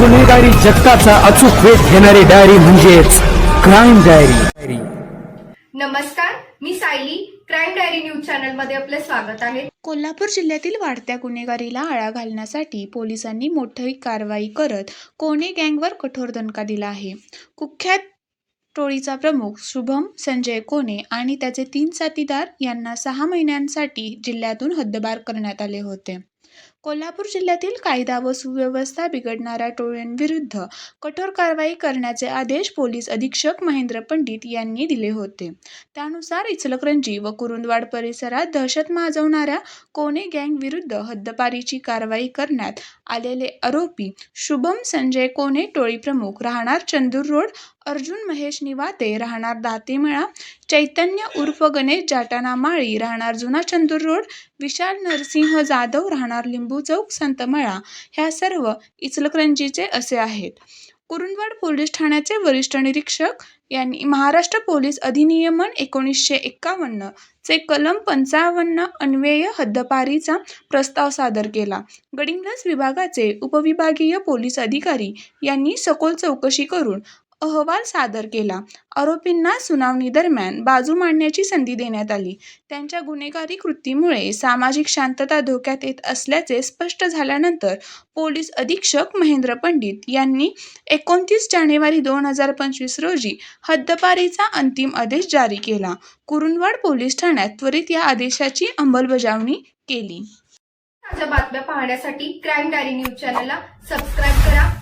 गुन्हेगारी जगताचा अचूक वेध घेणारी डायरी म्हणजेच क्राईम डायरी नमस्कार मी सायली. क्राईम डायरी न्यूज चॅनलमध्ये आपले स्वागत आहे. कोल्हापूर जिल्ह्यातील वाढत्या गुन्हेगारीला आळा घालण्यासाठी पोलिसांनी मोठी कारवाई करत कोणे गँगवर कठोर दणका दिला आहे. कुख्यात टोळीचा प्रमुख शुभम संजय कोणे आणि त्याचे तीन साथीदार यांना सहा महिन्यांसाठी जिल्ह्यातून हद्दबार करण्यात आले होते. कोल्हापूर जिल्ह्यातील कायदा व सुव्यवस्था बिघडणाऱ्या टोळ्यांविरुद्ध कठोर कारवाई करण्याचे आदेश पोलीस अधीक्षक महेंद्र पंडित यांनी दिले होते. त्यानुसार इचलकरंजी व कुरुंदवाड परिसरात दहशत माजवणाऱ्या कोणे गँग विरुद्ध हद्दपारीची कारवाई करण्यात आलेले आरोपी शुभम संजय कोणे टोळी प्रमुख राहणार चंदूर रोड अर्जुन महेश निवाते राहणार दातेमळा चैतन्य उर्फ गणेश जाटाना माळी राहणार जुना चंदूर रोड विशाल नरसिंह जाधव राहणार लिंबू चौक संतमळा ह्या सर्व इचलकरंजीचे असे आहेत. कुरुंदवाड पोलीस ठाण्याचे वरिष्ठ निरीक्षक यांनी महाराष्ट्र पोलीस अधिनियमन एकोणीसशे एक्कावन्न चे कलम पंचावन्न अन्वेय हद्दपारीचा प्रस्ताव सादर केला. गडिंग्लज विभागाचे उपविभागीय पोलीस अधिकारी यांनी सखोल चौकशी करून अहवाल सादर केला. आरोपींना सुनावणी दरम्यान बाजू मांडण्याची संधी देण्यात आली. त्यांच्या गुन्हेगारी कृतीमुळे सामाजिक शांतता धोक्यात येत असल्याचे स्पष्ट झाल्यानंतर पोलीस अधीक्षक महेंद्र पंडित यांनी एकोणतीस जानेवारी दोन हजार पंचवीस रोजी हद्दपारीचा अंतिम आदेश जारी केला. कुरुंदवाड पोलीस ठाण्यात त्वरित या आदेशाची अंमलबजावणी केली. ताज्या बातम्या पाहण्यासाठी क्राईम डायरी न्यूज चॅनलला सबस्क्राईब करा.